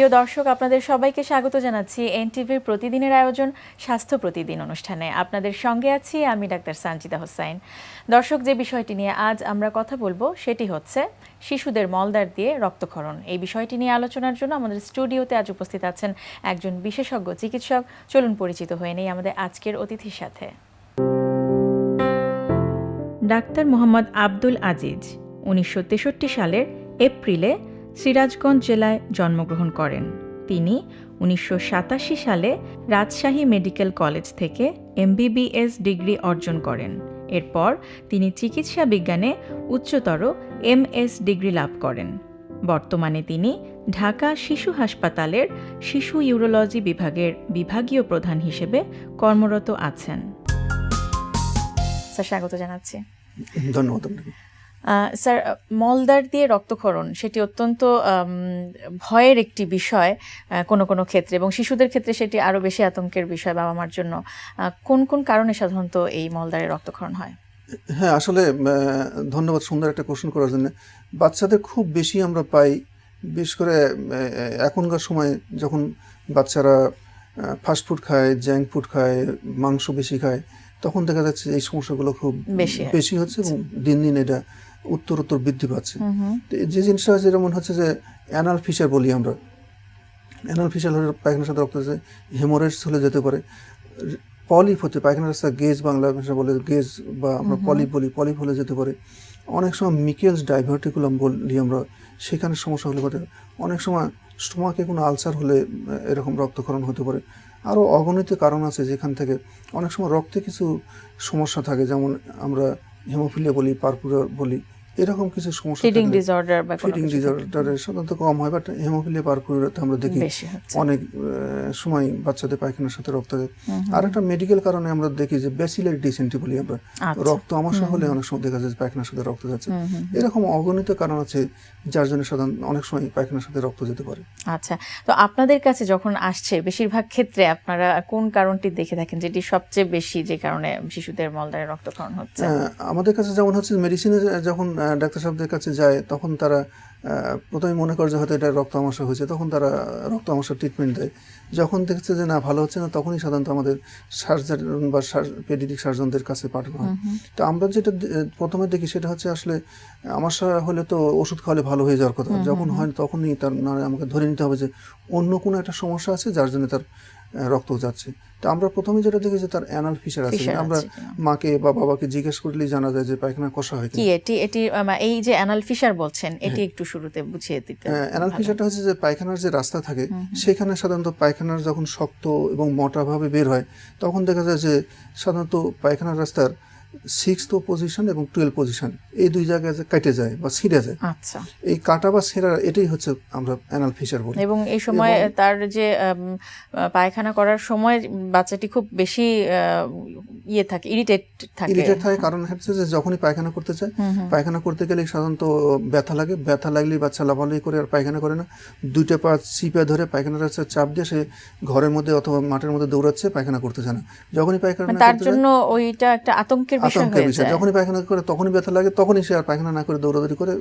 প্রিয় দর্শক, আপনাদের সবাইকে স্বাগত জানাচ্ছি এনটিভির প্রতিদিনের আয়োজন স্বাস্থ্য প্রতিদিন অনুষ্ঠানে। আপনাদের সঙ্গে আছি আমি ডাক্তার সানজিদা হোসাইন। দর্শক, যে বিষয়টি নিয়ে আজ আমরা কথা বলব সেটি হচ্ছে শিশুদের মলদার দিয়ে রক্তক্ষরণ। এই বিষয়টি নিয়ে আলোচনার জন্য আমাদের স্টুডিওতে আজ উপস্থিত আছেন একজন বিশেষজ্ঞ চিকিৎসক। চলুন পরিচিত হয়ে নেই আমাদের আজকের অতিথির সাথে। ডাক্তার মোহাম্মদ আব্দুল আজিজ, উনিশশো তেষট্টি সালের এপ্রিলে সিরাজগঞ্জ জেলায় জন্মগ্রহণ করেন। তিনি উনিশশো সাতাশি সালে রাজশাহী মেডিকেল কলেজ থেকে এমবিবিএস ডিগ্রি অর্জন করেন। এরপর তিনি চিকিৎসা বিজ্ঞানে উচ্চতর এমএস ডিগ্রি লাভ করেন। বর্তমানে তিনি ঢাকা শিশু হাসপাতালের শিশু ইউরোলজি বিভাগের বিভাগীয় প্রধান হিসেবে কর্মরত আছেন। স্বাগত জানাচ্ছি। ধন্যবাদ স্যার আহ, মলদ্বার দিয়ে রক্তক্ষরণ সেটি অত্যন্ত ভয়ের একটি বিষয় কোনো কোনো ক্ষেত্রে এবং শিশুদের ক্ষেত্রে সেটি আরও বেশি আতঙ্কের বিষয় বাবা মার জন্য। কোন কোন কারণে সাধারণত এই মলদ্বারে রক্তক্ষরণ হয়? হ্যাঁ আসলে ধন্যবাদ সুন্দর একটা কোশ্চেন করার জন্য। বাচ্চাদের খুব বেশি আমরা পাই বিশেষ করে এখনকার সময় যখন বাচ্চারা ফাস্ট ফুড খায় জাঙ্ক ফুড খায় মাংস বেশি খায় তখন দেখা যাচ্ছে এই সমস্যাগুলো খুব বেশি বেশি হচ্ছে এবং দিন দিন এটা উত্তর উত্তর বৃদ্ধি পাচ্ছে। যে জিনিসটা হচ্ছে যেমন হচ্ছে যে অ্যানাল ফিশার বলি আমরা। অ্যানাল ফিশার হলে পায়খানার সাথে রক্ত আছে হেমোরেজ হলে যেতে পারে। পলিপ হতে পায়খানার রাস্তা গেজ বাংলা ভাষা বলে গেজ বা আমরা পলিপ বলি পলিপ হলে যেতে পারে। অনেক সময় মিকেলস ডাইভার্টিকুলাম বলি আমরা সেখানে সমস্যা হলে পারে অনেক সময় স্টোমাকে কোনো আলসার হলে এরকম রক্তক্ষরণ হতে পারে। আরও অগণিত কারণ আছে যেখান থেকে অনেক সময় রক্তে কিছু সমস্যা থাকে যেমন আমরা হেমোফিলিয়া বলি পারপুরা বলি এরকম কিছু সমস্যা ফিডিং ডিসঅর্ডার বা ফিডিং কিছু সাধারণত কম হয় বাট হেমোফিলিয়া পারপুরাতে আমরা দেখি অনেক সময় বাচ্চাদের পায়খানার সাথে রক্ত যায় আর একটা মেডিকেল কারণে আমরা দেখি যে ব্যাসিলারি ডিসেন্টি বলি আমরা। আচ্ছা। রক্ত আমাশা হলে অনেক সময় দেখা যায় পায়খানার সাথে রক্ত যাচ্ছে। এরকম অগণিত কারণ আছে যার জন্য সাধারণ অনেক সময় পায়খানার সাথে রক্ত যেতে পারে। আচ্ছা তো আপনাদের কাছে যখন আসছে বেশিরভাগ ক্ষেত্রে আপনারা কোন কারণটি দেখে থাকেন যেটি সবচেয়ে বেশি যে কারণে শিশুদের মলদ্বারে রক্তক্ষরণ হচ্ছে? আমাদের কাছে যেমন হচ্ছে মেডিসিনে যখন ডাক্তার সাহেবদের কাছে যায় তখন তারা প্রথমে মনে করে যে হয়তো এটা রক্ত আমাশা হয়েছে তখন তারা রক্ত আমাশার ট্রিটমেন্ট দেয়। যখন দেখছে যে না ভালো হচ্ছে না তখনই সাধারণত আমাদের সার্জন বা পেডিডিক সার্জনদের কাছে পাঠানো হয়। তো আমরা যেটা প্রথমে দেখি সেটা হচ্ছে আসলে আমাশা হলে তো ওষুধ খাওয়ালে ভালো হয়ে যাওয়ার কথা। যখন হয় তখনই তার না আমাকে ধরে নিতে হবে যে অন্য কোনো একটা সমস্যা আছে যার জন্য তার রক্ত যাচ্ছে। তো আমরা প্রথমে যেটা দেখি যে তার অ্যানাল ফিশার আছে। আমরা মাকে বা বাবাকে জিজ্ঞেস করলেই জানা যায় যে পায়খানা কষা হয় কি এটি এটি এই যে অ্যানাল ফিশার বলছেন এটি একটু শুরুতে বুঝিয়ে দিতে অ্যানাল ফিশারটা হচ্ছে যে পায়খানার যে রাস্তা থাকে সেখানে সাধারণত পায়খানার যখন শক্ত এবং মোটাভাবে বের হয় তখন দেখা যায় যে সাধারণত পায়খানার রাস্তার সিক্সথ পজিশন এবং টুয়েলভ পজিশন এই দুই জায়গায় যে কেটে যায় বা ছিঁড়ে যায়। আচ্ছা। এই কাটা বা ছেঁড়া এটাই হচ্ছে আমরা অ্যানাল ফিশার বলি। এবং এই সময় তার যে পায়খানা করার সময় বাচ্চাটি খুব বেশি ইয়ে থাকে ইরিটেট থাকে। ইরিটেট থাকে কারণ হচ্ছে যে যখনই পায়খানা করতে চায় পায়খানা করতে গেলে সাধারণত ব্যথা লাগে। ব্যথা লাগলেই বাচ্চা লাফালাফি করে আর পায়খানা করে না। দুইটা পা চিপে ধরে পায়খানার রাস্তায় চাপ দিয়ে সে ঘরের মধ্যে অথবা মাঠের মধ্যে দৌড়াচ্ছে পায়খানা করতে চায় না। যখনই পায়খানা মানে তার জন্য ওইটা একটা আতঙ্কের আতঙ্কের বিষয়। যখনই পায়খানা করে তখনই ব্যথা লাগে তখনই সে আর পায়খানা না করে দৌড়াদৌড়ি করে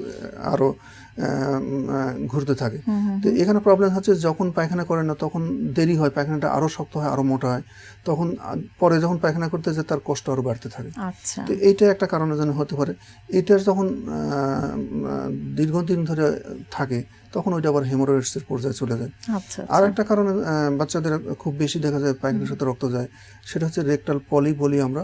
আরও আহ, ঘুরতে থাকে। তো এখানে প্রবলেম হচ্ছে যখন পায়খানা করে না তখন দেরি হয় পায়খানাটা আরও শক্ত হয় আরও মোটা হয়। তখন পরে যখন পায়খানা করতে যায় তার কষ্ট আরও বাড়তে থাকে। আচ্ছা। তো এইটা একটা কারণের জন্য হতে পারে। এটার যখন দীর্ঘদিন ধরে থাকে তখন ওইটা আবার হেমোরয়েডসের পর্যায়ে চলে যায়। আচ্ছা আর একটা কারণে বাচ্চাদের খুব বেশি দেখা যায় পায়খানার সাথে রক্ত যায় সেটা হচ্ছে রেকটাল পলি বলি আমরা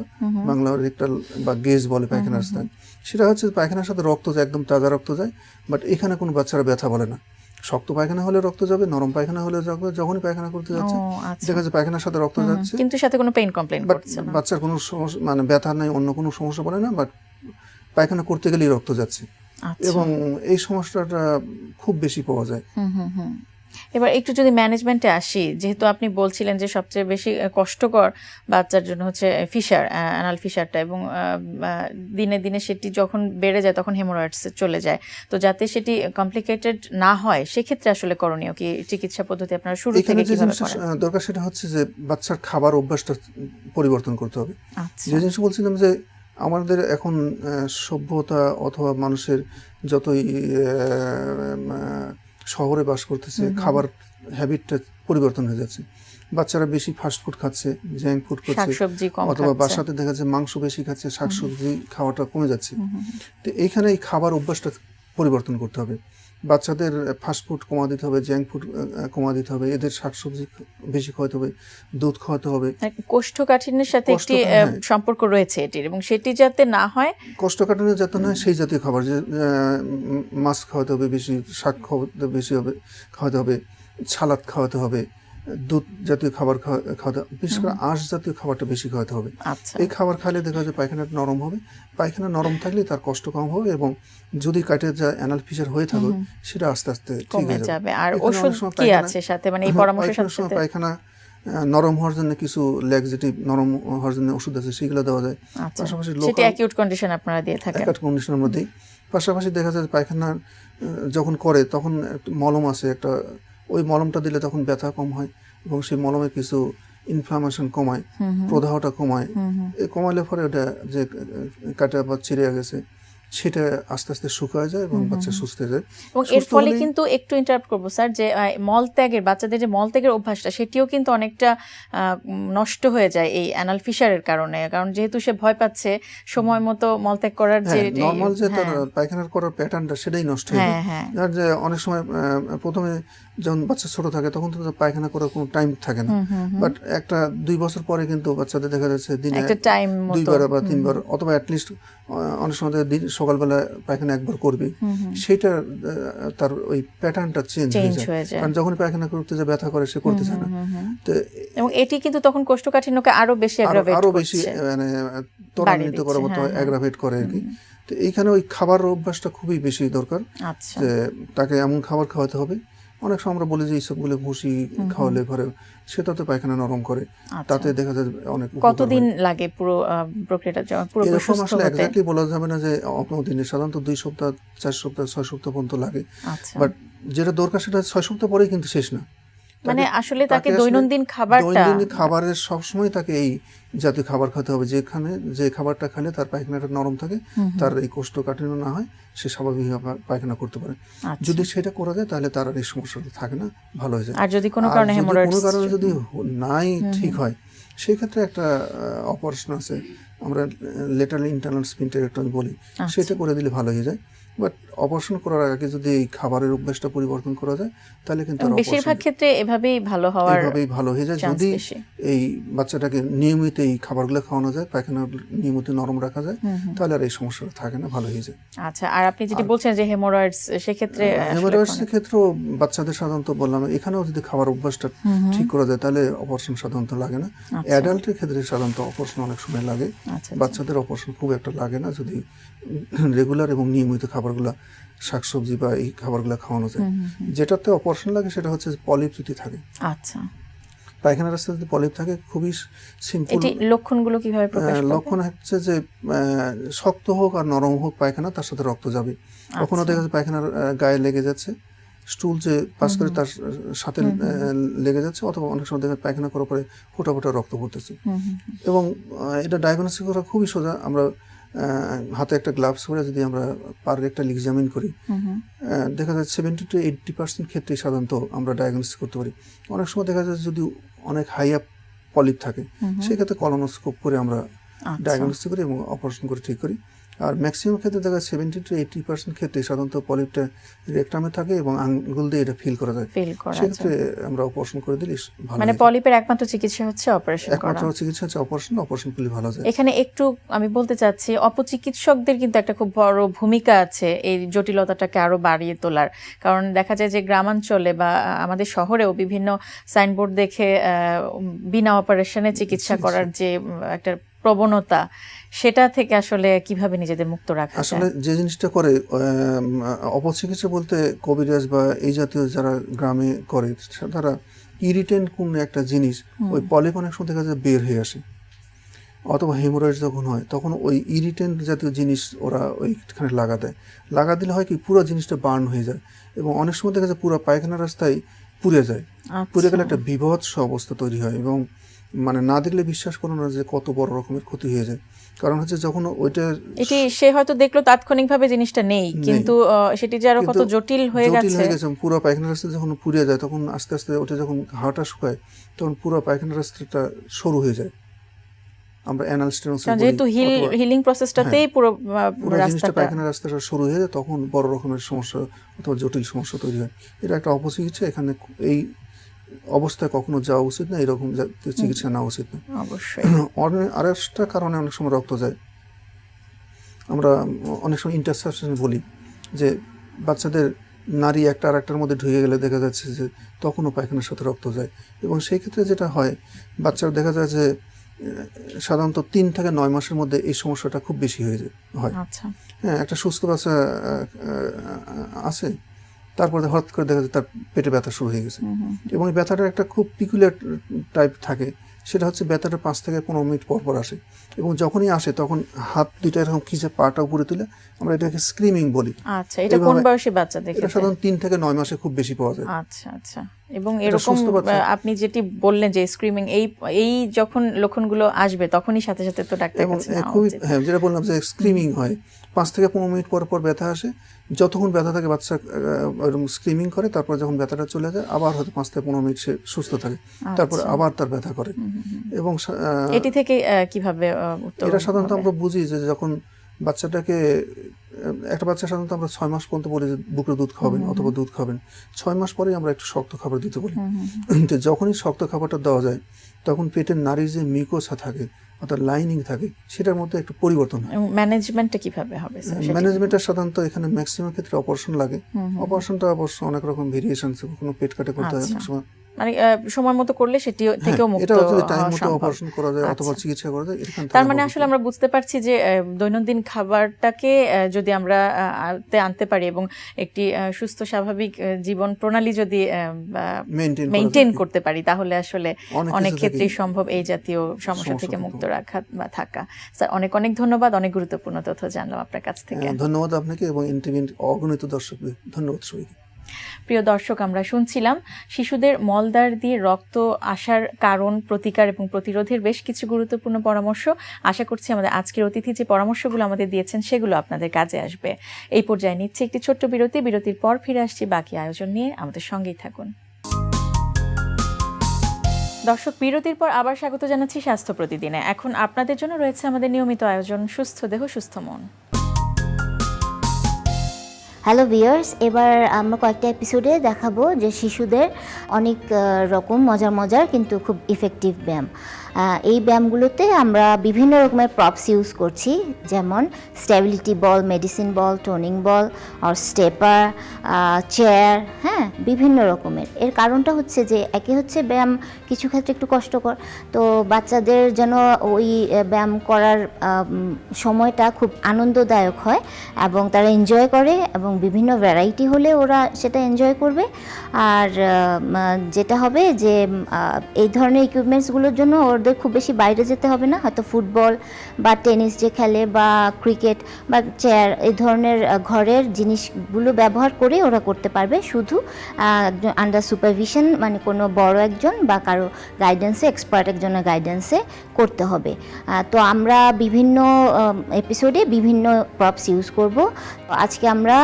বাংলা রেকটাল বা গেজ বলে পায়খানার স্থান। সেটা হচ্ছে পায়খানার সাথে রক্ত যায় একদম তাজা রক্ত যায় বাট এখানে কোনো বাচ্চারা ব্যথা বলে না। শক্ত পায়খানা হলে রক্ত যাবে নরম পায়খানা হলে যাবে যখনই পায়খানা করতে যাচ্ছে আচ্ছা। দেখা যায় পায়খানার সাথে রক্ত যাচ্ছে। কিন্তু সাথে কোনো পেইন কমপ্লেন করছে না। বাচ্চার কোনো সমস্যা মানে ব্যথা নাই অন্য কোনো সমস্যা বলে না বাট পায়খানা করতে গেলেই রক্ত যাচ্ছে। আচ্ছা। এবং এই সমস্যাটা খুব বেশি পাওয়া যায়। হুম হুম হুম। এবার একটু যদি ম্যানেজমেন্টে আসি যেহেতু আপনি বলছিলেন যে সবচেয়ে বেশি কষ্টকর বাচ্চার জন্য হচ্ছে ফিশার অ্যানাল ফিশারটা এবং দিনে দিনে সেটি যখন বেড়ে যায় তখন হেমোরয়েডস চলে যায়। তো যাতে সেটি কমপ্লিকেটেড না হয় সেক্ষেত্রে আসলে করণীয় কি? চিকিৎসা পদ্ধতি আপনারা শুরু থেকে কীভাবে করেন? দরকার সেটা হচ্ছে যে বাচ্চার খাবার অভ্যাসটা পরিবর্তন করতে হবে। আচ্ছা। যে জিনিস বলছিলাম যে আমাদের এখন সভ্যতা অথবা মানুষের যতই শহরে বাস করতেছে খাবার হ্যাবিটটা পরিবর্তন হয়ে যাচ্ছে। বাচ্চারা বেশি ফাস্ট ফুড খাচ্ছে জ্যাঙ্ক ফুড করছে অথবা খাচ্ছে। বাসাতে দেখা যাচ্ছে মাংস বেশি খাচ্ছে শাকসবজি খাওয়াটা কমে যাচ্ছে। তো এইখানে এই খাবার অভ্যাসটা পরিবর্তন করতে হবে। বাচ্চাদের ফাস্টফুড কমা দিতে হবে জ্যাঙ্ক ফুড কমা দিতে হবে এদের শাকসবজি বেশি খাওয়াতে হবে দুধ খাওয়াতে হবে কোষ্ঠকাঠিন্যের সাথে একটি হ্যাঁ। সম্পর্ক রয়েছে এটির এবং সেটি যাতে না হয় কোষ্ঠকাঠিন্য যাতে না হয় সেই জাতীয় খাবার যে মাছ খাওয়াতে হবে বেশি শাক খাওয়াতে বেশি হবে খাওয়াতে হবে সালাদ খাওয়াতে হবে দুধ জাতীয় খাবার খাওয়া- বিশেষ করে আঁশ জাতীয় খাবারটা বেশি খাওয়াতে হবে। আচ্ছা। এই খাবার খাইলে দেখা যায় পায়খানাটা নরম হবে। পায়খানা নরম থাকলে তার কষ্ট কম হবে এবং যদি কাটে যা অ্যানাল ফিচার হয়ে থাকে সেটা আস্তে আস্তে ঠিক কমে হয়ে যাবে। আর ওষুধ কি আছে সাথে? মানে এই হ্যাঁ, পরামর্শের সাথে পায়খানা নরম হওয়ার জন্য কিছু ল্যাক্সিটিভ নরম হওয়ার জন্য ওষুধ আছে সেগুলো দেওয়া যায়। আচ্ছা। পাশাপাশি সেটি অ্যাকিউট কন্ডিশন আপনারা দিয়ে থাকেন। একাট কন্ডিশনের মধ্যেই পাশাপাশি দেখা যায় পায়খানা যখন করে তখন মলম আছে একটা ওই মলমটা দিলে তখন ব্যথা কম হয় এবং সেই মলমে কিছু ইনফ্লামেশন কমায় প্রদাহটা কমায়। এই কমালে পরে ওটা যে কাটা বা চিড়ে গেছে সেটা আস্তে আস্তে শুকায় যায় এবং বাচ্চা সুস্থ যায়। এবং এর ফলে কিন্তু একটু ইন্টারাপ্ট করব স্যার যে মলত্যাগের বাচ্চাদের যে মলত্যাগের অভ্যাসটা সেটিও কিন্তু অনেকটা নষ্ট হয়ে যায় এই অ্যানাল ফিশারের কারণে। কারণ যেহেতু সে ভয় পাচ্ছে সময় মতো মলত্যাগ করার যে হ্যাঁ নর্মাল যে তার হ্যাঁ, পায়খানার করার প্যাটার্নটা সেটাই নষ্ট হয়ে যায়। হ্যাঁ। হ্যাঁ যে অনেক সময় প্রথমে যখন বাচ্চা ছোট থাকে তখন তো পায়খানা করার কোনো টাইম থাকে না। বাট একটা দুই বছর পরে কিন্তু বাচ্চাদের দেখা যাচ্ছে দিনে দুইবার বা তিনবার অথবা অ্যাটলিস্ট অনেক সময় দিন সকালবেলা পায়খানা একবার করবে। সেটা তার ওই প্যাটার্নটা চেঞ্জ হয়ে যায়। কারণ যখন পায়খানা করতে যে ব্যথা করে সে করতে চায় না। তো এবং এটি কিন্তু তখন কোষ্ঠকাঠিন্যকে আরও বেশি আরও অ্যাগ্রাভেট আরও বেশি মানে ত্বরান্বিত করার মতো হ্যাঁ, হ্যাঁ। অ্যাগ্রাভেট করে আর কি। তো এইখানে ওই খাবার অভ্যাসটা খুবই বেশি দরকার আচ্ছা। তাকে এমন খাবার খাওয়াতে হবে অনেক সময় আমরা বলি যে এইসবগুলো ঘুষি খাওয়ালে ঘরে সেটা তো পায়খানা নরম করে। আচ্ছা। তাতে দেখা যায় অনেক কতদিন লাগে পুরো প্রক্রিয়াটা পুরো এরকম সুস্থ আসলে এক্স্যাক্টলি বলা যাবে না যে দিনে সাধারণত দুই সপ্তাহ চার সপ্তাহ ছয় সপ্তাহ পর্যন্ত লাগে। আচ্ছা। বাট যেটা দরকার সেটা ছয় সপ্তাহ পরেই কিন্তু শেষ না। মানে আসলে তাকে দৈনন্দিন খাবারটা দৈনন্দিন খাবারের সবসময় তাকে এই জাতীয় খাবার খেতে হবে। যেখানে যে খাবারটা খেলে তার পায়খানাটা নরম থাকে তার এই কোষ্ঠকাঠিন্য না হয় সে স্বাভাবিকভাবে পায়খানা করতে পারে। আচ্ছা। যদি সেটা করা যায় তাহলে তার আর এই সমস্যাটা থাকে না ভালো হয়ে যায়। আর যদি কোনো কারণে যদি কোনো কারণে যদি নাই ঠিক হয় সেই ক্ষেত্রে একটা অপারেশন আছে। আমরা লেটার ইন্টারনাল স্পিনটেক্টমি বলি। আচ্ছা। সেটা করে দিলে ভালো হয়ে যায়। বাট অপারেশন করার আগে যদি এই খাবারের অভ্যাসটা পরিবর্তন করা যায় তাহলে কিন্তু বেশিরভাগ ক্ষেত্রে এভাবেই ভালো হওয়ার এইভাবেই ভালো হয়ে যায়। যদি এই বাচ্চাটাকে নিয়মিত এই খাবারগুলো খাওয়ানো যায় পায়খানা নিয়মিত নরম রাখা যায় তাহলে আর এই সমস্যাটা থাকে না ভালো হয়ে যায়। আচ্ছা আর আপনি যেটি বলছেন যে হেমোরয়েডস সেক্ষেত্রে আসলে হেমারয়েডসের ক্ষেত্রেও বাচ্চাদের সাধারণত বললাম এখানেও যদি খাবার অভ্যাসটা ঠিক করা যায় তাহলে অপারেশন সাধারণত লাগে না। অ্যাডাল্টের ক্ষেত্রে সাধারণত অপারেশন অনেক সময় লাগে। আচ্ছা বাচ্চাদের অপারেশন খুব একটা লাগে না যদি রেগুলার এবং নিয়মিত খাবারগুলো শাকসবজি বা এই খাবারগুলো খাওয়ানো যায়। যেটাতে অপারেশন লাগে সেটা হচ্ছে পলিপ যদি থাকে। আচ্ছা। পায়খানা রাস্তায় যদি পলিপ থাকে খুবই সিম্পল লক্ষণগুলো কীভাবে প্রকাশ পাবে লক্ষণ হচ্ছে যে শক্ত হোক আর নরম হোক পায়খানা তার সাথে রক্ত যাবে। কখনো আচ্ছা। দেখা যাচ্ছে পায়খানার গায়ে লেগে যাচ্ছে স্টুল যে পাস করে তার সাথে লেগে যাচ্ছে অথবা অনেক সময় দেখা পায়খানা করার পরে ফোটা ফোটা রক্ত পড়তেছে। এবং এটা ডায়াগনোসিস করা খুবই সোজা। আমরা হাতে একটা গ্লাভস পরে যদি আমরা পার একটা এক্সামিন করি দেখা যায় সেভেন্টি টু এইটটি পার্সেন্ট ক্ষেত্রে সাধারণত আমরা ডায়াগনোসিস করতে পারি। অনেক সময় দেখা যায় যদি অনেক হাই আপ পলিপ থাকে সেক্ষেত্রে কলোনোস্কোপ করে আমরা আচ্ছা। ডায়াগনোসিস করি এবং অপারেশন করে ঠিক করি। আর ম্যাক্সিমাম ক্ষেত্রে দেখা যায় সেভেন্টি টু এইটটি পার্সেন্ট ক্ষেত্রে সাধারণত পলিপটা রেকটামে থাকে এবং আঙ্গুল দিয়ে এটা ফিল করা যায়। সেক্ষেত্রে আমরা অপারেশন করে দিলে ভালো মানে পলিপের একমাত্র চিকিৎসা হচ্ছে অপারেশন করা। একমাত্র চিকিৎসা হচ্ছে অপারেশন অপারেশন করলে ভালো যায়। এখানে একটু আমি বলতে চাচ্ছি অপচিকিৎসকদের কিন্তু একটা খুব বড় ভূমিকা আছে এই জটিলতাটাকে আরও বাড়িয়ে তোলার। কারণ দেখা যায় যে গ্রামাঞ্চলে বা আমাদের শহরেও বিভিন্ন সাইনবোর্ড দেখে বিনা অপারেশনে চিকিৎসা করার যে একটা প্রবণতা সেটা থেকে আসলে কীভাবে নিজেদের মুক্ত রাখা আসলে যে জিনিসটা করে অপচিকিৎসা বলতে কবিরাজ বা এই জাতীয় যারা গ্রামে করে তারা ইরিটেন্ট কোন একটা জিনিস ওই পলিপ অনেক সময় দেখা যায় বের হয়ে আসে। অথবা হেমোরয়েড যখন হয় তখন ওই ইরিটেন্ট জাতীয় জিনিস ওরা ওইখানে লাগা দেয়। লাগা দিলে হয় কি পুরো জিনিসটা বার্ন হয়ে যায় এবং অনেক সময় দেখা যায় পুরো পায়খানা রাস্তায় পুড়ে যায়। পুড়ে গেলে একটা বিভৎস অবস্থা তৈরি হয় এবং মানে না দেখলে বিশ্বাস করো না যে কত বড় রকমের ক্ষতি হয়ে যায়। কারণ হচ্ছে যখন ওইটা এটি সে হয়তো দেখল তাৎক্ষণিকভাবে জিনিসটা নেই কিন্তু সেটি যে আরও কত জটিল হয়ে গেছে। জটিল হয়ে গেছে পুরো পায়খানা রাস্তা যখন পুড়িয়ে যায় তখন আস্তে আস্তে ওটা যখন হাওয়াটা শুকায় তখন পুরো পায়খানা রাস্তাটা সরু হয়ে যায়। আমরা অ্যানাল স্টেনোসিস যেহেতু হিল হিলিং প্রসেসটাতেই পুরো রাস্তাটা পায়খানা রাস্তাটা শুরু হয়ে যায় তখন বড় রকমের সমস্যা অথবা জটিল সমস্যা তৈরি হয়। এটা একটা অপচিকিৎসা এখানে এই অবস্থায় কখনো যাওয়া উচিত না এরকম জাতীয় চিকিৎসা নেওয়া উচিত না। অবশ্যই। অনেক আরেকটা কারণে অনেক সময় রক্ত যায়। আমরা অনেক সময় ইন্টারসেপশন বলি যে বাচ্চাদের নারী একটা আর একটার মধ্যে ঢুকে গেলে দেখা যাচ্ছে যে তখনও পায়খানার সাথে রক্ত যায়। এবং সেই ক্ষেত্রে যেটা হয় বাচ্চার দেখা যায় যে সাধারণত তিন থেকে নয় মাসের মধ্যে এই সমস্যাটা খুব বেশি হয়ে যায় হয়। আচ্ছা। হ্যাঁ একটা সুস্থ বাচ্চা আছে তারপরে হঠাৎ করে দেখা যায় তার পেটে ব্যথা শুরু হয়ে গেছে। এবং এই ব্যথাটা একটা খুব পিকুলার টাইপ থাকে। সেটা হচ্ছে ব্যথাটা পাঁচ থেকে পনেরো মিনিট পর পর আসে। এবং যখনই আসে তখন হাত দুইটা এরকম খিচে পাটা উপরে তুলে আমরা এটাকে স্ক্রিমিং বলি। আচ্ছা এটা কোন বয়সে বাচ্চা এটা সাধারণত তিন থেকে নয় মাসে খুব বেশি পাওয়া যায়। আচ্ছা আচ্ছা। এবং এরকম আপনি যেটি বললেন যে স্ক্রিমিং এই এই যখন লক্ষণগুলো আসবে তখনই সাথে সাথে তো ডাক্তার কাছে খুবই হ্যাঁ যেটা বললাম যে স্ক্রিমিং হয় পাঁচ থেকে পনেরো মিনিট পর পর ব্যথা আসে যতক্ষণ ব্যথা থাকে বাচ্চা এরকম স্ক্রিমিং করে তারপর যখন ব্যথাটা চলে যায় আবার হয়তো পাঁচ থেকে পনেরো মিনিট সে সুস্থ থাকে তারপর আচ্ছা। আবার তার ব্যথা করে। এবং এটি থেকে কীভাবে এটা সাধারণত আমরা বুঝি যে যখন বাচ্চাটাকে একটা বাচ্চা সাধারণত আমরা ছয় মাস পর্যন্ত বলি যে বুকের দুধ খাবেন অথবা দুধ খাবেন ছয় মাস পরেই আমরা একটু শক্ত খাবার দিতে বলি। তো যখনই শক্ত খাবারটা দেওয়া যায় তখন পেটের নারীর যে মিকোসা থাকে অর্থাৎ লাইনিং থাকে সেটার মধ্যে একটু পরিবর্তন হয়। ম্যানেজমেন্টটা কীভাবে হবে? ম্যানেজমেন্টের সাধারণত এখানে ম্যাক্সিমাম ক্ষেত্রে অপারেশন লাগে। অপারেশনটা অবশ্য অনেক রকম ভেরিয়েশন আছে কোনো পেট কাটে করতে হয় অনেক আচ্ছা। সময়। মানে সময় মতো করলে সেটি থেকেও মুক্ত হ্যাঁ, এটা হচ্ছে টাইম মতো অপারেশন করা যায় অথবা আচ্ছা। চিকিৎসা করা যায় তার মানে আসলে আমরা বুঝতে পারছি যে দৈনন্দিন খাবারটাকে যদি আমরা আয়ত্তে আনতে পারি এবং একটি সুস্থ স্বাভাবিক জীবন প্রণালী যদি মেনটেন করতে পারি তাহলে আসলে অনেক ক্ষেত্রেই সম্ভব এই জাতীয় সমস্যা থেকে মুক্ত রাখা বা থাকা। স্যার অনেক অনেক ধন্যবাদ অনেক গুরুত্বপূর্ণ তথ্য জানলাম আপনার কাছ থেকে। ধন্যবাদ আপনাকে এবং ইন্টারভিউ অগণিত দর্শকদের ধন্যবাদ সবাইকে। প্রিয় দর্শক, আমরা শুনছিলাম শিশুদের মলদ্বার দিয়ে রক্ত আসার কারণ, প্রতিকার এবং প্রতিরোধের বেশ কিছু গুরুত্বপূর্ণ পরামর্শ। আশা করছি আমাদের আজকের অতিথি যে পরামর্শগুলো আমাদের দিয়েছেন, সেগুলো আপনাদের কাজে আসবে। এই পর্যায়ে নিচ্ছে একটি ছোট্ট বিরতি। বিরতির পর ফিরে আসছি বাকি আয়োজন নিয়ে। আমাদের সঙ্গেই থাকুন। দর্শক, বিরতির পর আবার স্বাগত জানাচ্ছি স্বাস্থ্য প্রতিদিনে। এখন আপনাদের জন্য রয়েছে আমাদের নিয়মিত আয়োজন, সুস্থ দেহ, সুস্থ মন। হ্যালো ভিয়ার্স এবার আমরা কয়েকটা এপিসোডে দেখাবো যে শিশুদের অনেক রকম মজার মজার কিন্তু খুব ইফেক্টিভ ব্যায়াম। এই ব্যায়ামগুলোতে আমরা বিভিন্ন রকমের প্রপস ইউজ করছি, যেমন stability ball medicine ball toning ball আর স্টেপার চেয়ার হ্যাঁ বিভিন্ন রকমের। এর কারণটা হচ্ছে যে একে হচ্ছে ব্যায়াম কিছু ক্ষেত্রে একটু কষ্টকর। তো বাচ্চাদের যেন ওই ব্যায়াম করার সময়টা খুব আনন্দদায়ক হয় এবং তারা এনজয় করে এবং বিভিন্ন ভ্যারাইটি হলে ওরা সেটা এনজয় করবে। আর যেটা হবে যে এই ধরনের ইকুইপমেন্টসগুলোর জন্য ওদের খুব বেশি বাইরে যেতে হবে না। হয়তো ফুটবল বা টেনিস যে খেলে বা ক্রিকেট বা চেয়ার এই ধরনের ঘরের জিনিসগুলো ব্যবহার করে ওরা করতে পারবে। শুধু আন্ডার সুপারভিশন মানে কোনো বড় একজন বা কারও গাইডেন্সে এক্সপার্ট একজনের গাইডেন্সে করতে হবে। তো আমরা বিভিন্ন এপিসোডে বিভিন্ন প্রপস ইউজ করব। আজকে আমরা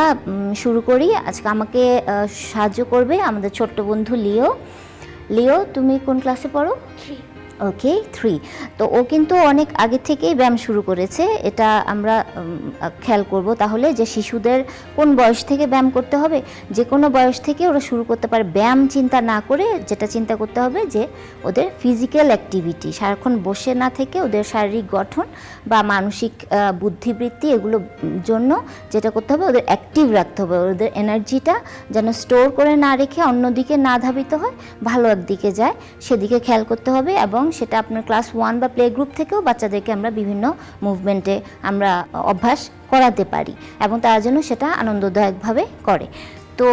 শুরু করি। আজকে আমাকে সাহায্য করবে আমাদের ছোট্ট বন্ধু লিও। লিও, তুমি কোন ক্লাসে পড়ো? ওকে থ্রি তো ও কিন্তু অনেক আগে থেকেই ব্যায়াম শুরু করেছে। এটা আমরা খেয়াল করব। তাহলে যে শিশুদের কোন বয়স থেকে ব্যায়াম করতে হবে, যে কোনো বয়স থেকে ওরা শুরু করতে পারে। ব্যায়াম চিন্তা না করে যেটা চিন্তা করতে হবে যে ওদের ফিজিক্যাল অ্যাক্টিভিটি সারাক্ষণ বসে না থেকে ওদের শারীরিক গঠন বা মানসিক বুদ্ধিবৃত্তি এগুলো জন্য যেটা করতে হবে ওদের অ্যাক্টিভ রাখতে হবে। ওদের এনার্জিটা যেন স্টোর করে না রেখে অন্যদিকে না ধাবিত হয়, ভালো একদিকে যায়, সেদিকে খেয়াল করতে হবে এবং সেটা আপনার ক্লাস ওয়ান বা প্লে গ্রুপ থেকেও বাচ্চাদেরকে আমরা বিভিন্ন মুভমেন্টে আমরা অভ্যাস করাতে পারি এবং তারা যেন সেটা আনন্দদায়কভাবে করে। তো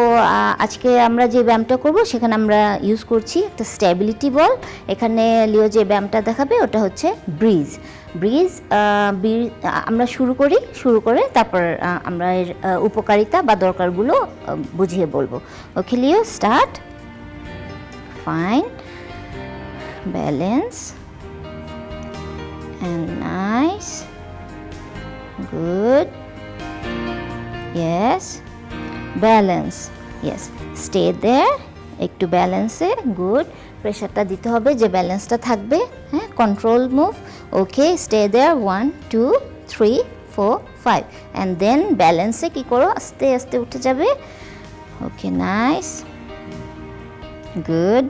আজকে আমরা যে ব্যায়ামটা করব সেখানে আমরা ইউজ করছি একটা স্ট্যাবিলিটি বল এখানে লিও যে ব্যায়ামটা দেখাবে ওটা হচ্ছে ব্রিজ ব্রিজ আমরা শুরু করি, শুরু করে তারপর আমরা এর উপকারিতা বা দরকারগুলো বুঝিয়ে বলব। Okay Leo start fine balance and nice. Good yes balance yes stay there একটু ব্যালেন্সে গুড প্রেশারটা দিতে হবে যে ব্যালেন্সটা থাকবে হ্যাঁ? Control move okay stay there one two three four five and then ব্যালেন্সে কী করো? আস্তে আস্তে উঠে যাবে। ওকে নাইস গুড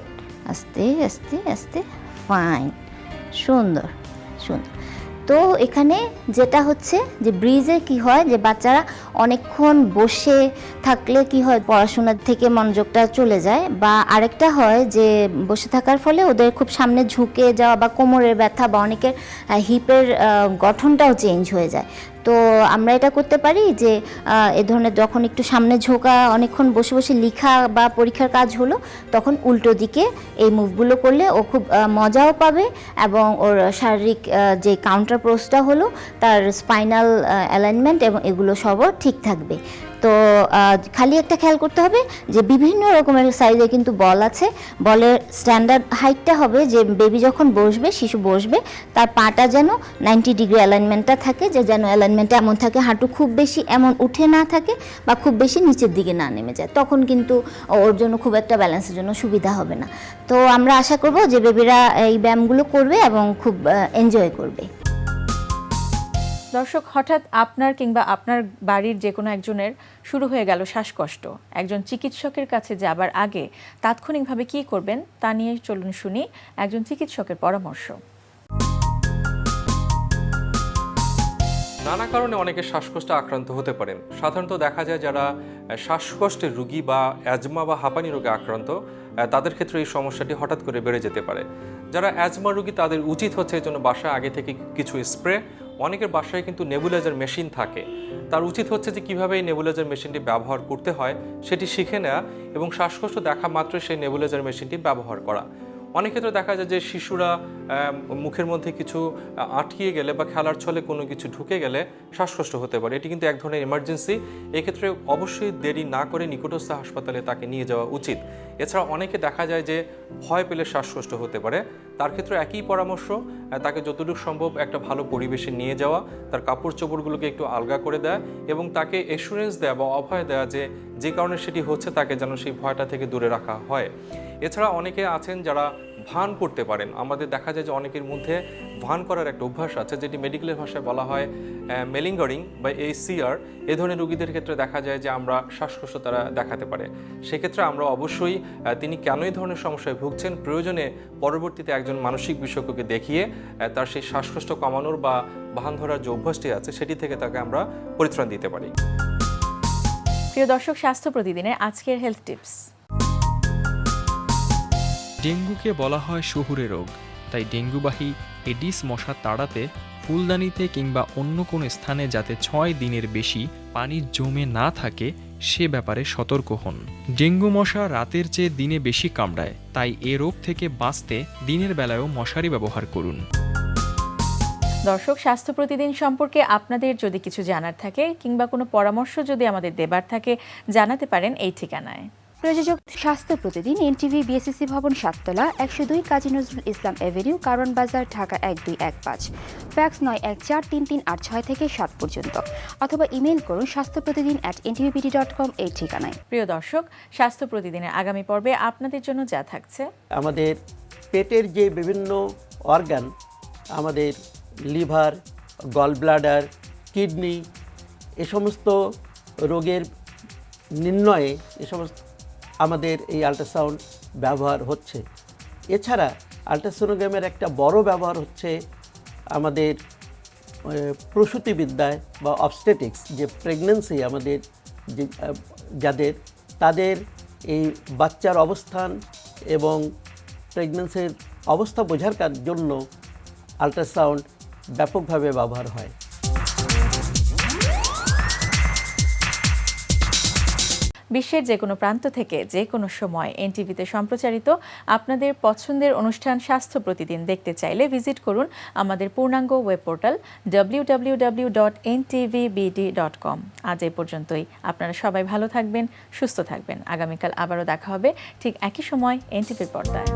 আস্তে আস্তে আস্তে। ফাইন সুন্দর সুন্দর। তো এখানে যেটা হচ্ছে যে ব্রিজে কি হয় যে বাচ্চারা অনেকক্ষণ বসে থাকলে কি হয়, পড়াশোনার থেকে মনোযোগটা চলে যায় বা আরেকটা হয় যে, বসে থাকার ফলে ওদের খুব সামনে ঝুঁকে যাওয়া বা কোমরের ব্যথা বা অনেকের হিপের গঠনটাও চেঞ্জ হয়ে যায়। তো আমরা এটা করতে পারি যে এ ধরনের যখন একটু সামনে ঝোঁকা, অনেকক্ষণ বসে বসে লিখা বা পরীক্ষার কাজ হলো, তখন উল্টো দিকে এই মুভগুলো করলে ও খুব মজাও পাবে এবং ওর শারীরিক যে কাউন্টার প্রোসটা হলো, তার স্পাইনাল অ্যালাইনমেন্ট এবং এগুলো সবও ঠিক থাকবে। তো খালি একটা খেয়াল করতে হবে যে বিভিন্ন রকমের সাইজে কিন্তু বল আছে। বলের স্ট্যান্ডার্ড হাইটটা হবে যে বেবি যখন বসবে, শিশু বসবে, তার পাটা যেন নাইনটি ডিগ্রি অ্যালাইনমেন্টটা থাকে, যে যেন অ্যালাইনমেন্টটা এমন থাকে, হাঁটু খুব বেশি এমন উঠে না থাকে বা খুব বেশি নিচের দিকে না নেমে যায়। তখন কিন্তু ওর জন্য খুব একটা ব্যালেন্সের জন্য সুবিধা হবে না। তো আমরা আশা করব যে বেবিরা এই ব্যায়ামগুলো করবে এবং খুব এনজয় করবে। দর্শক, হঠাৎ আপনার কিংবা আপনার বাড়ির যে কোনো একজনের শুরু হয়ে গেল শ্বাসকষ্ট। একজন চিকিৎসকের কাছে যাবার আগে তাৎক্ষণিকভাবে কী করবেন তা নিয়ে চলুন শুনি একজন চিকিৎসকের পরামর্শ। নানা কারণে অনেকে শ্বাসকষ্টে আক্রান্ত হতে পারেন। সাধারণত দেখা যায় যারা শ্বাসকষ্টের রুগী বা অ্যাজমা বা হাঁপানি রোগে আক্রান্ত তাদের ক্ষেত্রে এই সমস্যাটি হঠাৎ করে বেড়ে যেতে পারে। যারা অ্যাজমা রুগী তাদের উচিত হচ্ছে এই জন্য বাসায় আগে থেকে কিছু স্প্রে অনেকের বাসায় কিন্তু নেবুলাইজার মেশিন থাকে। তার উচিত হচ্ছে যে কীভাবে এই নেবুলাইজার মেশিনটি ব্যবহার করতে হয় সেটি শিখে নেওয়া এবং শ্বাসকষ্ট দেখা মাত্র সেই নেবুলাইজার মেশিনটি ব্যবহার করা। অনেক ক্ষেত্রে দেখা যায় যে শিশুরা মুখের মধ্যে কিছু আটকিয়ে গেলে বা খেলার ছলে কোনো কিছু ঢুকে গেলে শ্বাসকষ্ট হতে পারে। এটি কিন্তু এক ধরনের এমার্জেন্সি এক্ষেত্রে অবশ্যই দেরি না করে নিকটস্থ হাসপাতালে তাকে নিয়ে যাওয়া উচিত। এছাড়া অনেকে দেখা যায় যে ভয় পেলে শ্বাসকষ্ট হতে পারে। তার ক্ষেত্রে একই পরামর্শ তাকে যতটুকু সম্ভব একটা ভালো পরিবেশে নিয়ে যাওয়া। তার কাপড় চোপড়গুলোকে একটু আলগা করে দেয় এবং তাকে এসুরেন্স দেওয়া বা অভয় দেওয়া যে যে কারণে সেটি হচ্ছে তাকে যেন সেই ভয়টা থেকে দূরে রাখা হয়। এছাড়া অনেকে আছেন যারা ভান করতে পারেন। আমাদের দেখা যায় যে অনেকের মধ্যে ভান করার একটা অভ্যাস আছে, যেটি মেডিকেলের ভাষায় বলা হয় মেলিঙ্গারিং বা এই সিআর এ ধরনের রোগীদের ক্ষেত্রে দেখা যায় যে আমরা শ্বাসকষ্ট তারা দেখাতে পারে। সেক্ষেত্রে আমরা অবশ্যই তিনি কেন এই ধরনের সমস্যায় ভুগছেন প্রয়োজনে পরবর্তীতে একজন মানসিক বিশেষজ্ঞকে দেখিয়ে তার সেই শ্বাসকষ্ট কমানোর বা ভান ধরার যে অভ্যাসটি আছে, সেটি থেকে তাকে আমরা পরিত্রাণ দিতে পারি। প্রিয় দর্শক, স্বাস্থ্য প্রতিদিনের আজকের হেলথ টিপস ডেঙ্গুকে বলা হয় শহুরে রোগ। তাই ডেঙ্গুবাহী এডিস মশা তাড়াতে ফুলদানিতে কিংবা অন্য কোনো স্থানে যাতে ছয় দিনের বেশি পানি জমে না থাকে, সে ব্যাপারে সতর্ক হন। ডেঙ্গু মশা রাতের চেয়ে দিনে বেশি কামড়ায়, তাই এ রোগ থেকে বাঁচতে দিনের বেলায়ও মশারি ব্যবহার করুন। দর্শক, স্বাস্থ্য প্রতিদিন সম্পর্কে আপনাদের যদি কিছু জানার থাকে কিংবা কোনো পরামর্শ যদি আমাদের দেবার থাকে, জানাতে পারেন এই ঠিকানায়। প্রযোজক স্বাস্থ্য প্রতিদিন এনটিভি বিএসসিসি ভবন সাততলা একশো দুই কাজী নজরুল ইসলাম এভিনিউ কারণ বাজার ঢাকা এক দুই এক পাঁচ। ফ্যাক্স নয় এক চার তিন তিন আট ছয় থেকে সাত পর্যন্ত। অথবা ইমেল করুন স্বাস্থ্য প্রতিদিন অ্যাট এনটিভিপিডি ডট কম এই ঠিকানায়। প্রিয় দর্শক স্বাস্থ্য প্রতিদিনের আগামী পর্বে আপনাদের জন্য যা থাকছে। আমাদের পেটের যে বিভিন্ন অর্গান আমাদের লিভার গল ব্লাডার কিডনি এ সমস্ত রোগের নির্ণয়ে এ সমস্ত আমাদের এই আল্ট্রাসাউন্ড ব্যবহার হচ্ছে। এছাড়া আল্ট্রাসোনোগ্রামের একটা বড় ব্যবহার হচ্ছে আমাদের প্রসূতিবিদ্যায় বা অবস্টেটিক্স যে প্রেগন্যান্সি আমাদের যাদের, তাদের এই বাচ্চার অবস্থান এবং প্রেগনেন্সির অবস্থা বোঝার জন্য আল্ট্রাসাউন্ড ব্যাপকভাবে ব্যবহার হয়। বিশ্বের যে কোনো প্রান্ত থেকে যে কোনো সময় এনটিভিতে সম্প্রচারিত আপনাদের পছন্দের অনুষ্ঠান স্বাস্থ্য প্রতিদিন দেখতে চাইলে ভিজিট করুন আমাদের পূর্ণাঙ্গ ওয়েব পোর্টাল ডাব্লিউ আজ এই পর্যন্তই। আপনারা সবাই ভালো থাকবেন, সুস্থ থাকবেন। আগামীকাল আবারও দেখা হবে ঠিক একই সময় এনটিভির পর্দায়।